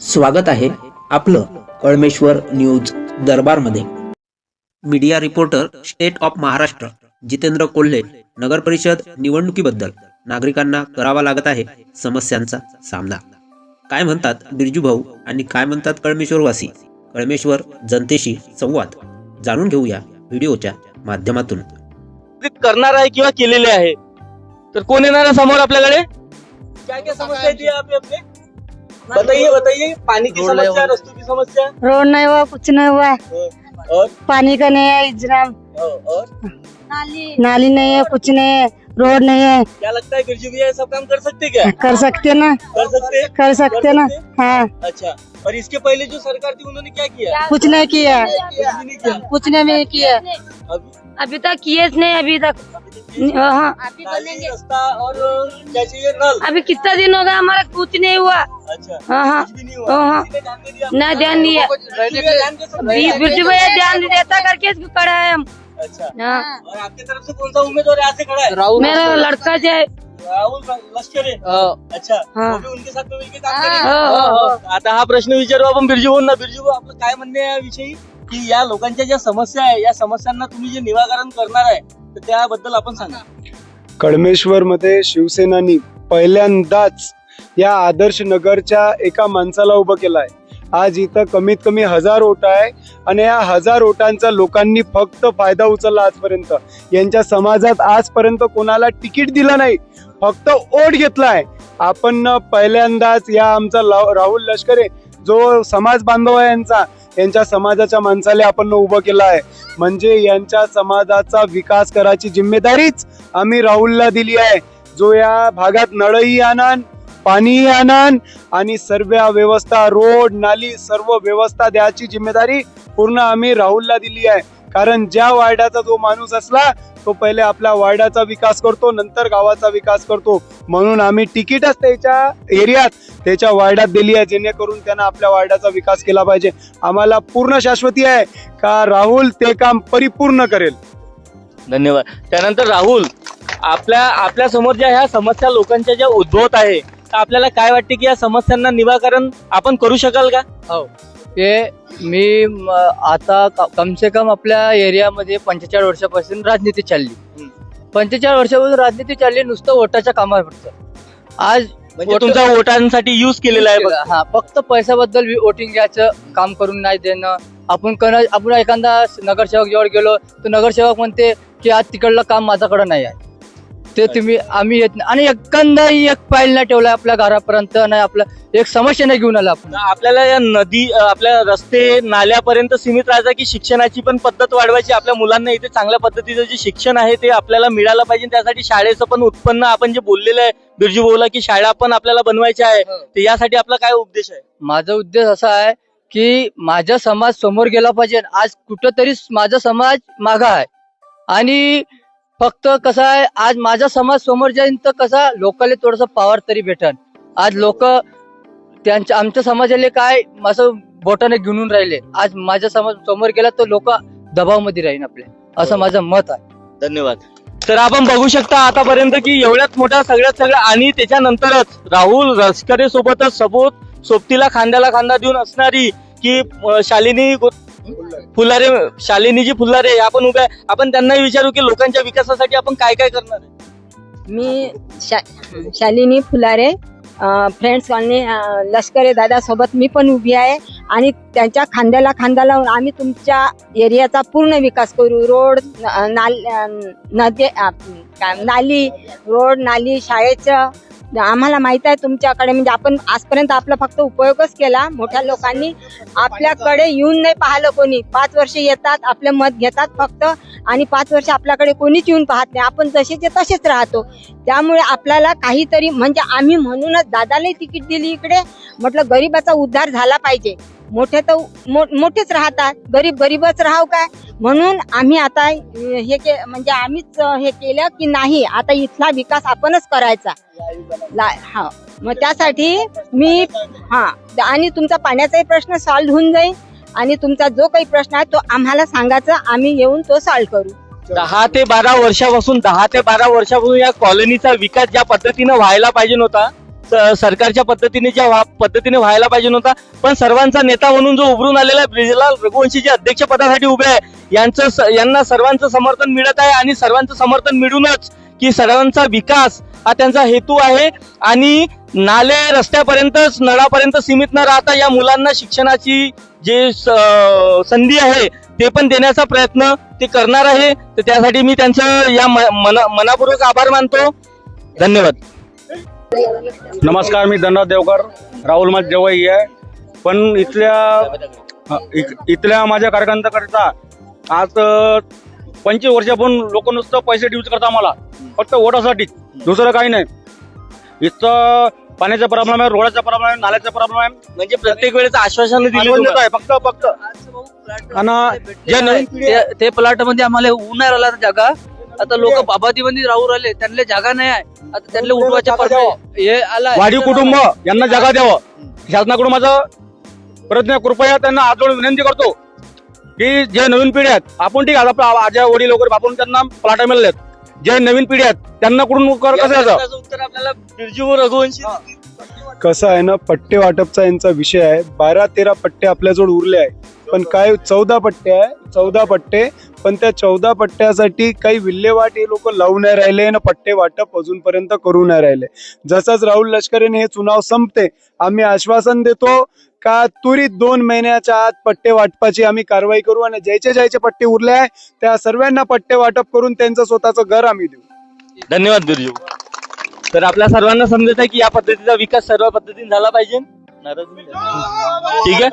स्वागत आहे आपलं Kalmeshwar news दरबारमध्ये. Media reporter state of Maharashtra Jitendra Kolhe नगर परिषद निवडणुकीबद्दल नागरिकांना करावा लागत आहे समस्यांचा सामना. काय म्हणतात बिरजू भाऊ आणि काय म्हणतात कळमेश्वरवासी? कळमेश्वर जनतेशी संवाद जाणून घेऊया व्हिडिओच्या माध्यमातून. करणार आहे किंवा केलेले आहे? तर कोण येणार आहे समोर आपल्याकडे? क्या क्या समस्या है अपने बताइए बताइए पानी की समस्या रस्तों की समस्या? रोड नहीं हुआ कुछ नहीं हुआ। और? पानी का नहीं है इंतज़ाम और? नाली। नहीं है कुछ नहीं है रोड नहीं है। क्या लगता है बिरजू भैया सब काम कर सकते क्या? कर सकते ना। कर सकते? कर सकते ना हाँ। अच्छा और इसके पहले जो सरकार थी उन्होंने क्या किया। कुछ नहीं किया। कुछ नहीं किया। कुछ नहीं किया। अभी? अभी तक किए नहीं अभी तक हाँ। अभी कितना दिन हो गया हमारा कुछ नहीं हुआ। अच्छा। हाँ हाँ। कुछ नहीं हुआ। हाँ। किसी ने ध्यान नहीं दिया? ना ध्यान भैया देता करके इसको करा है हम। अच्छा। हाँ। और आपकी तरफ़ से कौन सा उम्मीदवार यहाँ से खड़ा है? मेरा लड़का जो है। राहुल है? अच्छा। हाँ. वो भी उनके साथ में मिलके काम करेंगे। हो, हो, हो. आता हा प्रश्न विचारू आपण बिरजू भाऊ ना बिरजू भाऊ आपलं काय म्हणणे याविषयी की या लोकांच्या ज्या समस्या आहे या समस्यांना तुम्ही जे निराकरण करणार आहे तर त्याबद्दल आपण सांगा. कळमेश्वर मध्ये शिवसेनानी पहिल्यांदाच या आदर्श नगरच्या एका माणसाला उभं केलं आहे आज इथं कमीत कमी हजार ओट आहे आणि या हजार ओटांचा लोकांनी फक्त फायदा उचलला आजपर्यंत. यांच्या समाजात आजपर्यंत कोणाला तिकीट दिलं नाही फक्त ओट घेतलाय. आपण पहिल्यांदाच या आमचा राहुल लष्करे जो समाज बांधव आहे यांचा यांच्या समाजाच्या माणसाला आपण उभं केलं आहे. म्हणजे यांच्या समाजाचा विकास करायची जिम्मेदारीच आम्ही राहुलला दिली आहे. जो या भागात नळही आणन पाणीही आणान आणि सर्व व्यवस्था रोड नाली सर्व व्यवस्था द्यायची जिम्मेदारी पूर्ण आम्ही राहुलला दिली आहे. कारण ज्या वार्डाचा जो माणूस असला तो पहिले आपल्या वार्डाचा विकास करतो नंतर गावाचा विकास करतो. म्हणून आम्ही तिकीटच त्याच्या एरियात त्याच्या वार्डात दिली आहे जेणेकरून त्यानं आपल्या वार्डाचा विकास केला पाहिजे. आम्हाला पूर्ण शाश्वती आहे का राहुल ते काम परिपूर्ण करेल. धन्यवाद. त्यानंतर राहुल आपल्या आपल्यासमोर ज्या ह्या समस्या लोकांच्या ज्या उद्भवत आहे तर आपल्याला काय वाटते की या समस्यांना निराकरण आपण करू शकाल का? हो. ते मी आता क- कम से कम आपल्या एरियामध्ये पंचेचाळीस वर्षापासून राजनीती चालली. पंचेचाळीस वर्षापासून राजनीती चालली नुसतं वोटाच्या फक्त आज म्हणजे वोट- तुमचा वोटांसाठी युज केलेला आहे बघा. हा फक्त पैशाबद्दल वोटिंग घ्यायचं काम करून नाही देणं. आपण कण आपण एखादा नगरसेवक जवळ गेलो तर नगरसेवक म्हणते की आज तिकडलं काम माझ्याकडे नाही आहे. ते तुम्ही आम्ही येत नाही. आणि एखादा एक पाईल नाही ठेवलाय आपल्या घरापर्यंत नाही आपलं एक समस्या नाही घेऊन आला आपण. आपल्याला या नदी आपल्या रस्ते नाल्यापर्यंत सीमित राहायचं की शिक्षणाची पण पद्धत वाढवायची? आपल्या मुलांना इथे चांगल्या पद्धतीचं जे शिक्षण आहे ते आपल्याला मिळालं पाहिजे त्यासाठी शाळेचं पण उत्पन्न आपण जे बोललेलं आहे बिरजू बोला की शाळा पण आपल्याला बनवायच्या आहे. तर यासाठी आपला काय उपदेश आहे? माझा उद्देश असा आहे की माझा समाज समोर गेला पाहिजे. आज कुठंतरी माझा समाज मागा आहे. आणि फक्त कसं आहे आज माझा समाज समोर जाईन तर कसा लोकांना थोडस पॉवर तरी भेटन. आज लोक त्यांच्या आमच्या समाजाले काय असं बोटाने घेऊन राहिले. आज माझा समाज समोर गेला तर लोक दबावमध्ये राहीन आपल्या असं माझं मत आहे. धन्यवाद. तर आपण बघू शकता आतापर्यंत की एवढ्यात मोठा सगळ्यात सगळं आणि त्याच्यानंतरच राहुल रस्करे सोबतच सबोत सोबतीला खांद्याला खांदा देऊन असणारी की अं, शालिनी फुलारे शालिनीजी फुलारे आपण उभ्या आपण त्यांनाही विचारू की लोकांच्या विकासासाठी आपण काय काय करणार आहे? मी शा शालिनी फुलारे फ्रेंड्स कॉलनी अं, लष्करे दादासोबत मी पण उभी आहे आणि त्यांच्या खांद्याला खांदा लावून आम्ही तुमच्या एरियाचा पूर्ण विकास करू. रोड न- नाल अं, नदी अं, काय- नाली रोड नाली शाळेचं आम्हाला माहीत आहे तुमच्याकडे म्हणजे आपण आजपर्यंत आपला फक्त उपयोगच केला मोठ्या लोकांनी. आपल्याकडे येऊन नाही पाहिलं कोणी. पाच वर्ष येतात आपलं मत घेतात फक्त. आणि पाच वर्ष आपल्याकडे कोणीच येऊन पाहत नाही. आपण जसेचे तसेच राहतो. त्यामुळे आपल्याला काहीतरी म्हणजे आम्ही म्हणूनच दादालाही तिकीट दिली इकडे. म्हटलं गरीबाचा उद्धार झाला पाहिजे. मोठे तर मोठेच राहतात. गरीब गरीबच राहाव काय? म्हणून आम्ही आता हे के म्हणजे आम्हीच हे केलं की नाही आता इथला विकास आपणच करायचा. हा. मग त्यासाठी मी हा. आणि तुमचा पाण्याचाही प्रश्न सॉल्व्ह होऊन जाईल. आणि तुमचा जो काही प्रश्न आहे तो आम्हाला सांगायचा. आम्ही येऊन तो सॉल्व्ह करू. दहा ते बारा वर्षापासून दहा ते बारा वर्षापासून या कॉलनीचा विकास ज्या पद्धतीनं व्हायला पाहिजे नव्हता सरकारच्या पद्धतीने ज्या पद्धतीने व्हायला पाहिजे नव्हता पण सर्वांचा नेता म्हणून जो उभरून आलेला आहे ब्रिजलाल रघुवंशी जे अध्यक्षपदासाठी उभे आहे यांचं यांना सर्वांचं समर्थन मिळत आहे आणि सर्वांचं समर्थन मिळूनच की सर्वांचा विकास हा त्यांचा हेतू आहे आणि नाले रस्त्यापर्यंतच नळापर्यंत सीमित न राहता या मुलांना शिक्षणाची जे संधी आहे ते पण देण्याचा प्रयत्न ते करणार आहे. तर त्यासाठी मी त्यांचं या मना- मनापूर्वक आभार मानतो. धन्यवाद. नमस्कार मी धनराज देवकर. राहुल माझ जवळ आहे. पण इथल्या इथल्या माझ्या कार्यकर्त्याकरिता आज पंचवीस वर्षापासून लोक नुसतं पैसे ड्यूज करतात मला फक्त वोटासाठी. दुसरं काही नाही. इथं पाण्याचा प्रॉब्लेम आहे रोडाचा प्रॉब्लेम आहे नाल्याचा प्रॉब्लेम आहे. म्हणजे प्रत्येक वेळेस आश्वासन दिली आहे फक्त फक्त. आणि जे नवीन ते प्लॉटमध्ये आम्हाला उन्हाळा राहिला ना जागा. आता लोक बाबाजीमध्ये राहू राहिले त्यांना जागा नाही आहे. आता त्यांना उठवायच्या हे आला वाढीव कुटुंब यांना जागा द्यावं. शासनाकडून माझं प्रयत्न कृपया त्यांना जोडून विनंती करतो की जे नवीन पिढी आहेत आपण ठीक आहे आपल्या आजा वडील वगैरे आपण त्यांना प्लाटा मिळाले जे नवीन पिढी आहेत त्यांना कुठून कर- कसं उत्तर आपल्याला बिरजू रघुवंशी कसं आहे ना पट्टे वाटपचा यांचा विषय आहे. बारा तेरा पट्टे आपल्याजवळ उरले आहे. पण काय चौदा पट्टे आहे चौदा पट्टे. पण त्या चौदा पट्ट्यासाठी काही विल्हेवाट हे लोक लावून नाही राहिले आणि पट्टे वाटप अजूनपर्यंत करू नाही राहिले. जसंच राहुल लष्करेने हे चुनाव संपते आम्ही आश्वासन देतो का त्वरित दोन महिन्याच्या आत पट्टे वाटपाची आम्ही कारवाई करू आणि ज्याचे ज्याचे पट्टे उरले आहे त्या सर्वांना पट्टे वाटप करून त्यांचं स्वतःचं घर आम्ही देऊ. धन्यवाद बिरजू तर आपल्या सर्वांना समजत आहे की या पद्धतीचा विकास सर्व पद्धतीने झाला पाहिजे. झाला. ठीक आहे